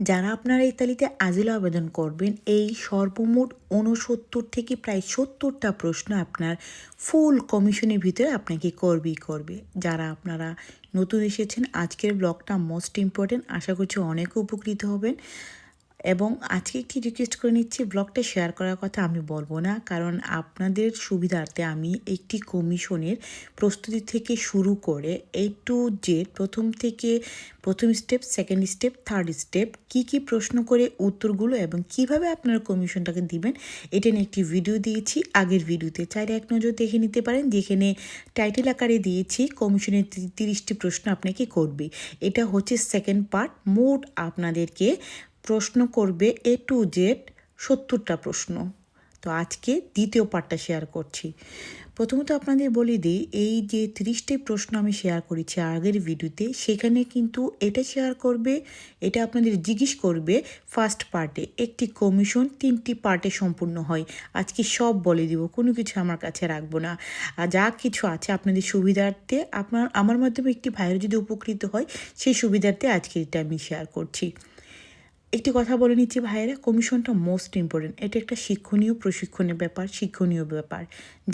যারা আপনারা ইতালিতে আজিল আবেদন করবেন, এই সর্বমোট ঊনসত্তর থেকে প্রায় সত্তরটা প্রশ্ন আপনার ফুল কমিশনের ভিতরে আপনাকে করবেই করবে। যারা আপনারা নতুন এসেছেন, আজকের ব্লগটা মোস্ট ইম্পর্টেন্ট আশা করছি অনেক উপকৃত হবেন। এবং আজকে একটি রিকোয়েস্ট করে নিচ্ছি ব্লগটা শেয়ার করার কথা আমি বলব না। কারণ আপনাদের সুবিধার্থে আমি একটি কমিশনের প্রস্তুতি থেকে শুরু করে এ টু জেড প্রথম থেকে প্রথম step second step third step কি কি প্রশ্ন করে উত্তরগুলো এবং কীভাবে আপনারা কমিশনটাকে দিবেন, এটা নিয়ে একটি ভিডিও দিয়েছি। আগের ভিডিওতে চাইলে এক নজর দেখে নিতে পারেন, যেখানে টাইটেল আকারে দিয়েছি, কমিশনের তিরিশটি প্রশ্ন আপনাকে করবে। এটা হচ্ছে সেকেন্ড পার্ট মোট আপনাদেরকে প্রশ্ন করবে এ টু জেড সত্তরটা প্রশ্ন। তো আজকে দ্বিতীয় পার্টটা শেয়ার করছি। প্রথমত আপনাদের বলে দিই, এই যে তিরিশটি প্রশ্ন আমি শেয়ার করেছি আগের ভিডিওতে সেখানে কিন্তু এটা শেয়ার করবে, এটা আপনাদের জিজ্ঞেস করবে ফার্স্ট পার্টে একটি কমিশন তিনটি পার্টে সম্পূর্ণ হয়। আজকে সব বলে দিব, কোনো কিছু আমার কাছে রাখব না। আর যা কিছু আছে আপনাদের সুবিধার্থে, আপনার, আমার মাধ্যমে একটি ভাইয়ের যদি উপকৃত হয়, সেই সুবিধার্থে আজকে এটা আমি শেয়ার করছি। একটি কথা বলে নিচ্ছি ভাইয়েরা কমিশনটা মোস্ট ইম্পর্টেন্ট এটা একটা শিক্ষণীয় প্রশিক্ষণের ব্যাপার, শিক্ষণীয় ব্যাপার।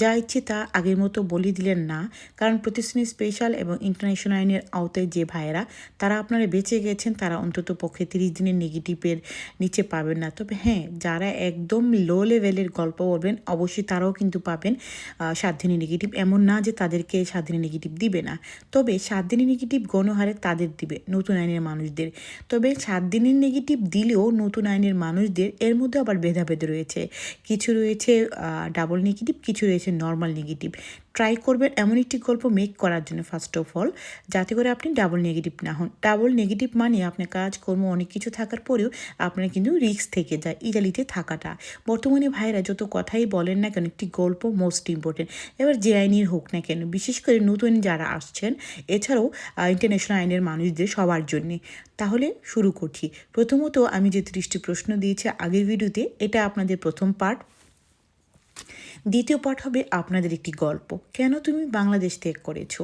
যা ইচ্ছে তা আগের মতো বলে দিলেন না, কারণ প্রতিষ্ঠানে স্পেশাল এবং ইন্টারন্যাশনাল আইনের আওতায় যে ভাইয়েরা, তারা আপনারা বেঁচে গেছেন, তারা অন্তত পক্ষে তিরিশ দিনের নেগেটিভের নিচে পাবেন না। তবে হ্যাঁ যারা একদম লো লেভেলের গল্প বলবেন, অবশ্যই তারাও কিন্তু পাবেন সাত দিনের নেগেটিভ এমন না যে তাদেরকে সাত দিনের নেগেটিভ দিবে না। তবে সাত দিনের নেগেটিভ গণহারে তাদের দিবে, নতুন আইনের মানুষদের। তবে সাত দিনের নেগেটিভ দিলেও নতুন আইনের মানুষদের এর মধ্যে আবার ভেদাভেদ রয়েছে। কিছু রয়েছে ডাবল নেগেটিভ কিছু রয়েছে নর্মাল নেগেটিভ ট্রাই করবেন এমন একটি গল্প মেক করার জন্য ফার্স্ট অফ অল যাতে করে আপনি ডাবল নেগেটিভ না হন। ডাবল নেগেটিভ মানে আপনার কাজকর্ম অনেক কিছু থাকার পরেও আপনার কিন্তু রিস্ক থেকে যায় ইটালিতে থাকাটা। বর্তমানে ভাইরা যত কথাই বলেন না কেন, একটি গল্প মোস্ট ইম্পর্টেন্ট এবার যে আইনের হোক না কেন, বিশেষ করে নতুন যারা আসছেন, এছাড়াও ইন্টারন্যাশনাল আইনের মানুষদের সবার জন্যে। তাহলে শুরু করছি। প্রথমত আমি যে ত্রিশটি প্রশ্ন দিয়েছি আগের ভিডিওতে এটা আপনাদের প্রথম পার্ট দ্বিতীয় পাঠ হবে আপনাদের একটি গল্প। কেন তুমি বাংলাদেশ ত্যাগ করেছ?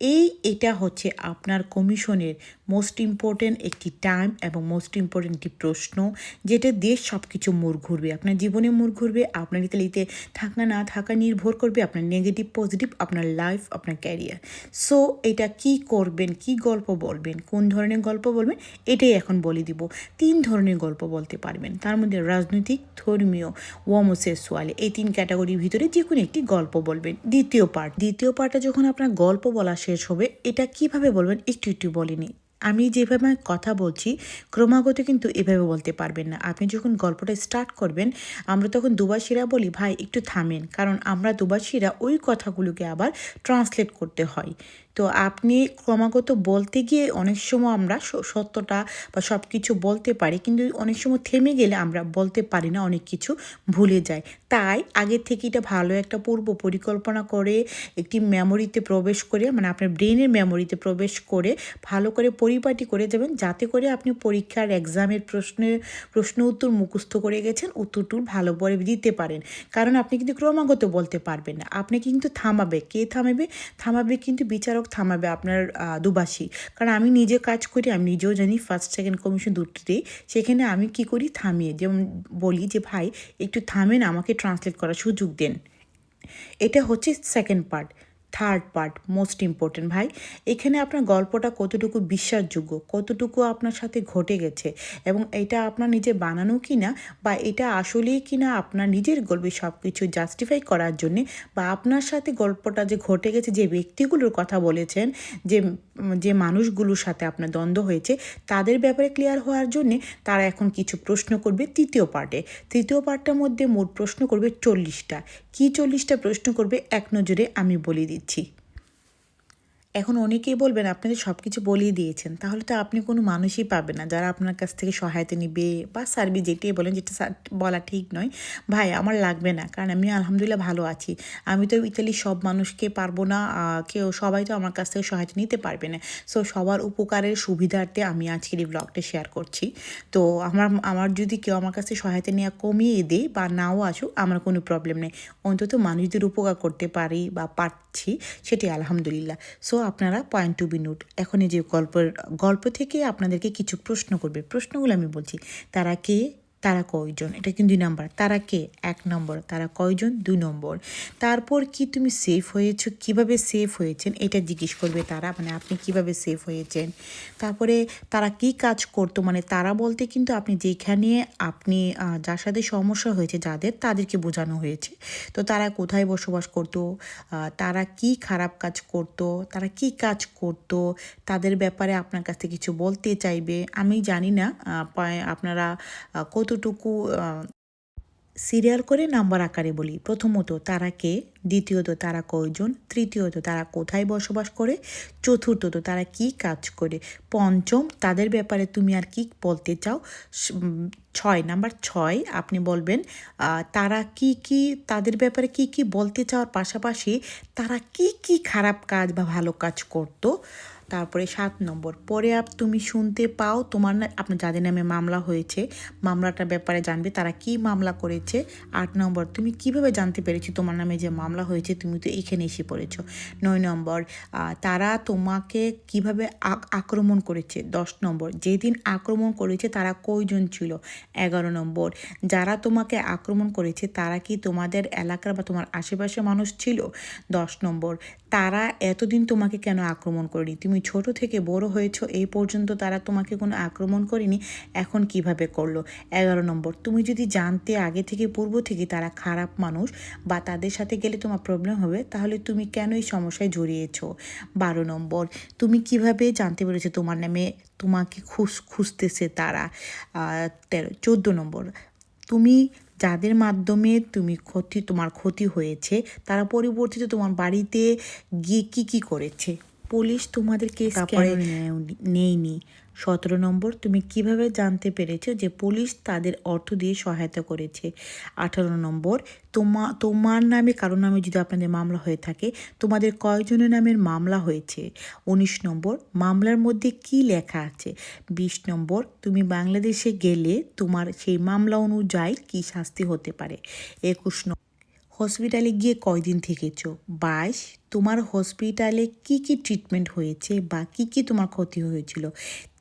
এই এটা হচ্ছে আপনার কমিশনের মোস্ট ইম্পর্ট্যান্ট একটি টাইম এবং মোস্ট ইম্পর্ট্যান্ট একটি প্রশ্ন, যেটা দেশ সব কিছু মোড় ঘুরবে। আপনার জীবনে মোড় ঘুরবে, আপনার ইতালিতে থাকা না থাকা নির্ভর করবে, আপনার নেগেটিভ পজিটিভ আপনার লাইফ আপনার ক্যারিয়ার সো এটা কি করবেন, কি গল্প বলবেন, কোন ধরনের গল্প বলবেন, এটাই এখন বলে দিব। তিন ধরনের গল্প বলতে পারবেন। তার মধ্যে রাজনৈতিক, ধর্মীয় ওয়ামোসেসুয়ালে এই তিন ক্যাটাগরির ভিতরে যে কোনো একটি গল্প বলবেন। দ্বিতীয় পার্ট দ্বিতীয় পার্টে যখন আপনার গল্প বলা শেষ হবে, এটা কীভাবে বলবেন? একটু একটু বলিনি। আমি যেভাবে কথা বলছি, ক্রমাগত কিন্তু এভাবে বলতে পারবেন না। আপনি যখন গল্পটা স্টার্ট করবেন, আমরা তখন দুবাসীরা বলি, ভাই, একটু থামেন। কারণ আমরা দুবাসীরা ওই কথাগুলোকে আবার ট্রান্সলেট করতে হয়। তো আপনি ক্রমাগত বলতে গিয়ে অনেক সময় আমরা সত্যটা বা সব কিছু বলতে পারি, কিন্তু অনেক সময় থেমে গেলে আমরা বলতে পারি না, অনেক কিছু ভুলে যাই। তাই আগে থেকে এটা ভালো একটা পূর্ব পরিকল্পনা করে, একটি মেমোরিতে প্রবেশ করে মানে আপনার ব্রেনের মেমোরিতে প্রবেশ করে, ভালো করে পরিপাটি করে যাবেন যাতে করে আপনি পরীক্ষার এক্সামের প্রশ্নের প্রশ্ন উত্তর মুখস্থ করে গেছেন উত্তরটুর ভালো করে দিতে পারেন। কারণ আপনি কিন্তু ক্রমাগত বলতে পারবেন না। আপনি কিন্তু থামাবে। কে থামাবে? থামাবে কিন্তু বিচারক থামাবে আপনার দুবাসি। কারণ আমি নিজে কাজ করি, আমি নিজেও জানি ফার্স্ট সেকেন্ড কমিশন দুটোতেই সেখানে আমি কি করি? থামিয়ে যেমন বলি যে, ভাই, একটু থামেন, আমাকে ট্রান্সলেট করার সুযোগ দেন। এটা হচ্ছে second part third part most important ভাই। এখানে আপনার গল্পটা কতটুকু বিশ্বাসযোগ্য, কতটুকু আপনার সাথে ঘটে গেছে এবং এটা আপনার নিজে বানানো কি না বা এটা আসলেই কি না আপনার নিজের গল্পে সব কিছু জাস্টিফাই করার জন্যে বা আপনার সাথে গল্পটা যে ঘটে গেছে, যে ব্যক্তিগুলোর কথা বলেছেন, যে যে মানুষগুলোর সাথে আপনার দ্বন্দ্ব হয়েছে, তাদের ব্যাপারে ক্লিয়ার হওয়ার জন্যে তারা এখন কিছু প্রশ্ন করবে তৃতীয় পার্টে তৃতীয় পার্টটার মধ্যে মোট প্রশ্ন করবে চল্লিশটা। কি চল্লিশটা প্রশ্ন করবে? এক নজরে আমি বলে দিচ্ছি। এখন অনেকেই বলবেন আপনাদের সব কিছু বলেই দিয়েছেন। তাহলে তো আপনি কোনো মানুষই পাবেন না। যারা আপনার কাছ থেকে সহায়তা নেবে বা সার্ভিস যেটাই বলেন, যেটা বলা ঠিক নয়, ভাই, আমার লাগবে না, কারণ আমি আলহামদুলিল্লাহ ভালো আছি। আমি তো ইতালির সব মানুষকে পারব না কেউ, সবাই তো আমার কাছ থেকে সহায়তা নিতে পারবে না। সো সবার উপকারের সুবিধার্থে আমি আজকের এই ব্লগটা শেয়ার করছি। তো আমার আমার যদি কেউ আমার কাছে সহায়তা নেওয়া কমিয়ে দেয় বা নাও আসুক, আমার কোনো প্রবলেম নেই। অন্তত মানুষদের উপকার করতে পারি বা পারছি সেটি আলহামদুলিল্লাহ। সো আপনারা পয়েন্ট টু বি নোট এখন এই যে গল্পের, গল্প থেকে আপনাদেরকে কিছু প্রশ্ন করবে। প্রশ্নগুলো আমি বলছি, তারা কে তারা কয়জন? এটা কিন্তু দুই নম্বর। তারা কে? এক নম্বর। তারা কয়জন? দুই নম্বর। তারপর কি তুমি সেফ হয়েছো? কীভাবে সেফ হয়েছেন? এটা জিজ্ঞেস করবে তারা। মানে আপনি কীভাবে সেফ হয়েছেন? তারপরে তারা কি কাজ করতো? মানে তারা বলতে কিন্তু আপনি যেখানে আপনি যার সাথে সমস্যা হয়েছে যাদের তাদেরকে বোঝানো হয়েছে। তো তারা কোথায় বসবাস করতো? তারা কি খারাপ কাজ করতো? তারা কি কাজ করতো? তাদের ব্যাপারে আপনার কাছে কিছু বলতে চাইবে? আমি জানি না। আপনারা আহ, কতটুকু আহ, সিরিয়াল করে নাম্বার আকারে বলি? প্রথমত তারা কে? দ্বিতীয়ত তারা কয়জন? তৃতীয়ত তারা কোথায় বসবাস করে? চতুর্থত তারা কি কাজ করে? পঞ্চম তাদের ব্যাপারে তুমি আর কি বলতে চাও? ছয় নাম্বার ছয় আপনি বলবেন তারা কি কি তাদের ব্যাপারে কি কি বলতে চাওয়ার পাশাপাশি তারা কি কি খারাপ কাজ বা ভালো কাজ করতো? তারপরে সাত নম্বর, পরে আপ তুমি শুনতে পাও তোমার না, আপনার যাদের নামে মামলা হয়েছে, মামলাটার ব্যাপারে জানবে তারা কি মামলা করেছে। আট নম্বর, তুমি কীভাবে জানতে পেরেছ তোমার নামে যে মামলা হয়েছে, তুমি তো এখানে এসে পড়েছো। নয় নম্বর তারা তোমাকে কীভাবে আক- আক্রমণ করেছে? দশ নম্বর, যেদিন আক্রমণ করেছে তারা কয়জন ছিল? এগারো নম্বর, যারা তোমাকে আক্রমণ করেছে তারা কি তোমাদের এলাকার বা তোমার আশেপাশে মানুষ ছিল? দশ নম্বর, তারা এতদিন তোমাকে কেন আক্রমণ করেনি? তুমি ছোট থেকে বড় হয়েছো, এই পর্যন্ত তারা তোমাকে কোনো আক্রমণ করেনি। এখন কীভাবে করল? এগারো নম্বর, তুমি যদি জানতে আগে থেকে পূর্ব থেকে তারা খারাপ মানুষ বা তাদের সাথে গেলে তোমার প্রবলেম হবে, তাহলে তুমি কেন এই সমস্যায় জড়িয়েছো? বারো নম্বর, তুমি কীভাবে জানতে পেরেছ তোমার নামে তোমাকে খুঁজ খুঁজতেছে তারা? তেরো, চোদ্দ নম্বর, তুমি যাদের মাধ্যমে তুমি ক্ষতি, তোমার ক্ষতি হয়েছে, তারা পরিবর্তিত তোমার বাড়িতে গিয়ে কী কী করেছে? পুলিশ তোমাদের কেস নেয়নি- নেয়নি। সতেরো নম্বর তুমি কীভাবে জানতে পেরেছ যে পুলিশ তাদের অর্থ দিয়ে সহায়তা করেছে? আঠারো নম্বর তোমা তোমার নামে কারও নামে যদি আপনাদের মামলা হয়ে থাকে তোমাদের কয়জনের নামের মামলা হয়েছে? উনিশ নম্বর মামলার মধ্যে কি লেখা আছে? বিশ নম্বর তুমি বাংলাদেশে গেলে তোমার সেই মামলা অনুযায়ী কি শাস্তি হতে পারে? একুশ নম্বর হসপিটালে গিয়ে কয়দিন থেকেছ? বাস তোমার হসপিটালে কি কি ট্রিটমেন্ট হয়েছে বা কি কি তোমার ক্ষতি হয়েছিল?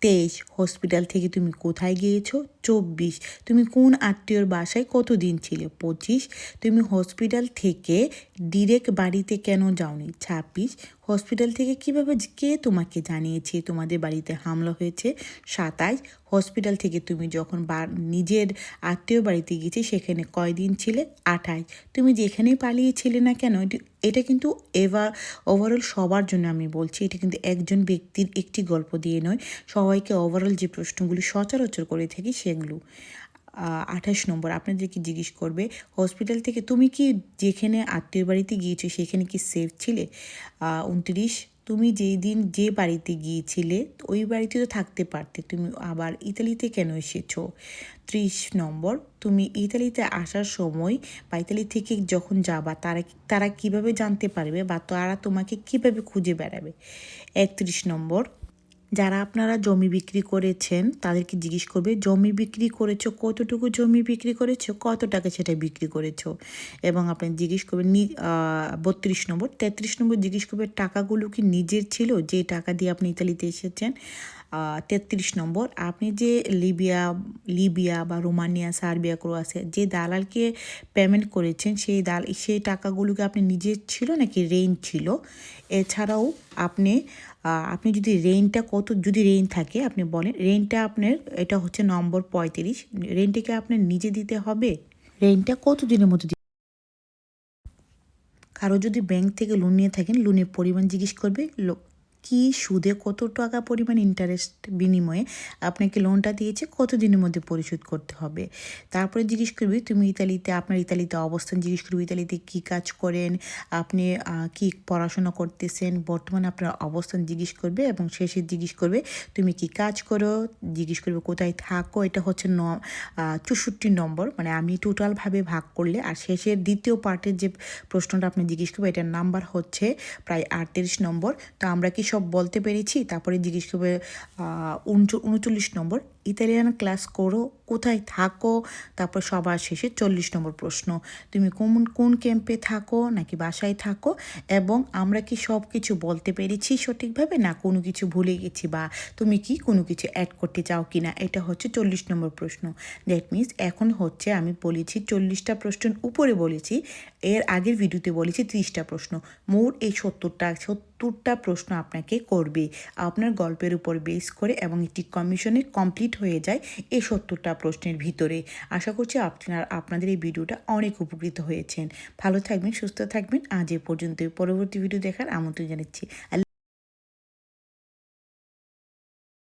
তেইশ হসপিটাল থেকে তুমি কোথায় গিয়েছো? চব্বিশ। তুমি কোন আত্মীয়র বাসায় কতদিন ছিলে? পঁচিশ। তুমি হসপিটাল থেকে ডিরেক্ট বাড়িতে কেন যাওনি? ছাব্বিশ। হসপিটাল থেকে কীভাবে কে তোমাকে জানিয়েছে? তোমাদের বাড়িতে হামলা হয়েছে? সাতাশ। হসপিটাল থেকে তুমি যখন নিজের আত্মীয় বাড়িতে গিয়েছি, সেখানে কয়দিন ছিলে? আঠাশ। তুমি যেখানে পালিয়েছিলে না কেন? এটি- কিন্তু এভার ওভারঅল সবার জন্য আমি বলছি, এটা কিন্তু একজন ব্যক্তির একটি গল্প দিয়ে নয়। সবাইকে ওভারঅল যে প্রশ্নগুলি সচরাচর করে থাকি সেগুলো আঠাশ নম্বর আপনাদেরকে জিজ্ঞেস করবে, হসপিটাল থেকে তুমি কি যেখানে আত্মীয় বাড়িতে গিয়েছো, সেখানে কি সেফ ছিলে? উনত্রিশ, তুমি যেই দিন যে বাড়িতে গিয়েছিলে ওই বাড়িতে তো থাকতে পারতে, তুমি আবার ইতালিতে কেন এসেছ? ত্রিশ নম্বর, তুমি ইতালিতে আসার সময় বা ইতালি থেকে যখন যাবা, তারা তারা কীভাবে জানতে পারবে বা তারা তোমাকে কীভাবে খুঁজে বেড়াবে? একত্রিশ নম্বর যারা আপনারা জমি বিক্রি করেছেন, তাদেরকে জিজ্ঞেস করবে, জমি বিক্রি করেছ? কতটুকু জমি বিক্রি করেছ? কত টাকা সেটা বিক্রি করেছ? এবং আপনি জিজ্ঞেস করবেন বত্রিশ নম্বর। তেত্রিশ নম্বর জিজ্ঞেস করবে, টাকাগুলো কি নিজের ছিল? যে টাকা দিয়ে আপনি ইতালিতে এসেছেন? তেত্রিশ নম্বর, আপনি যে লিবিয়া লিবিয়া বা রোমানিয়া, সার্বিয়া, ক্রোয়াসিয়া যে দালালকে পেমেন্ট করেছেন, সেই দাল, সেই টাকাগুলোকে আপনি নিজের ছিল নাকি রেন্ট ছিল? এছাড়াও আপনি আপনি যদি রেনটা কত, যদি রেন্ট থাকে, আপনি বলেন রেনটা আপনার, এটা হচ্ছে নম্বর পঁয়ত্রিশ রেন্টটাকে আপনার নিজে দিতে হবে। রেন্টটা কত দিনের মধ্যে কারও যদি ব্যাংক থেকে লোন নিয়ে থাকেন লোনের পরিমাণ জিজ্ঞেস করবে কি সুদে কত টাকা পরিমাণ ইন্টারেস্ট বিনিময়ে আপনাকে লোনটা দিয়েছে কত দিনের মধ্যে পরিশোধ করতে হবে? তারপরে জিজ্ঞেস করবি, তুমি ইতালিতে, আপনার ইতালিতে অবস্থান? জিজ্ঞেস করবি, ইতালিতে কি কাজ করেন? আপনি কি পড়াশোনা করতেছেন? বর্তমানে আপনার অবস্থান জিজ্ঞেস করবে এবং শেষে জিজ্ঞেস করবে, তুমি কি কাজ করো? জিজ্ঞেস করবে, কোথায় থাকো? এটা হচ্ছে ন চৌষট্টি নম্বর। মানে আমি টোটালভাবে ভাগ করলে, আর শেষের দ্বিতীয় পার্টের যে প্রশ্নটা আপনি জিজ্ঞেস করবে, এটার নাম্বার হচ্ছে প্রায় আটত্রিশ নম্বর। তো আমরা কি সব বলতে পেরেছি, তারপরে জিজ্ঞেস করবে উনচল্লিশ নম্বর, ইতালিয়ান ক্লাস করো, কোথায় থাকো? তারপর সবার শেষে চল্লিশ নম্বর প্রশ্ন, তুমি কোন কোন ক্যাম্পে থাকো নাকি বাসায় থাকো? এবং আমরা কি সব কিছু বলতে পেরেছি সঠিকভাবে না কোনো কিছু ভুলে গেছি বা তুমি কি কোনো কিছু অ্যাড করতে চাও কি না? এটা হচ্ছে চল্লিশ নম্বর প্রশ্ন। দ্যাট মিনস এখন হচ্ছে আমি বলেছি চল্লিশটা প্রশ্নের উপরে বলেছি, এর আগের ভিডিওতে বলেছি ত্রিশটা প্রশ্ন। মোট এই সত্তরটা সত্তরটা প্রশ্ন আপনাকে করবে। আপনার গল্পের উপর বেস করে এবং একটি কমিশনে কমপ্লিট হয়ে যায় এই সত্তরটা প্রশ্নের ভিতরে। আশা করছি আপনার আপনাদের এই ভিডিওটা অনেক উপকৃত হয়েছেন। ভালো থাকবেন, সুস্থ থাকবেন। আজ এ পর্যন্ত পরবর্তী ভিডিও দেখার আমন্ত্রণ জানাচ্ছি।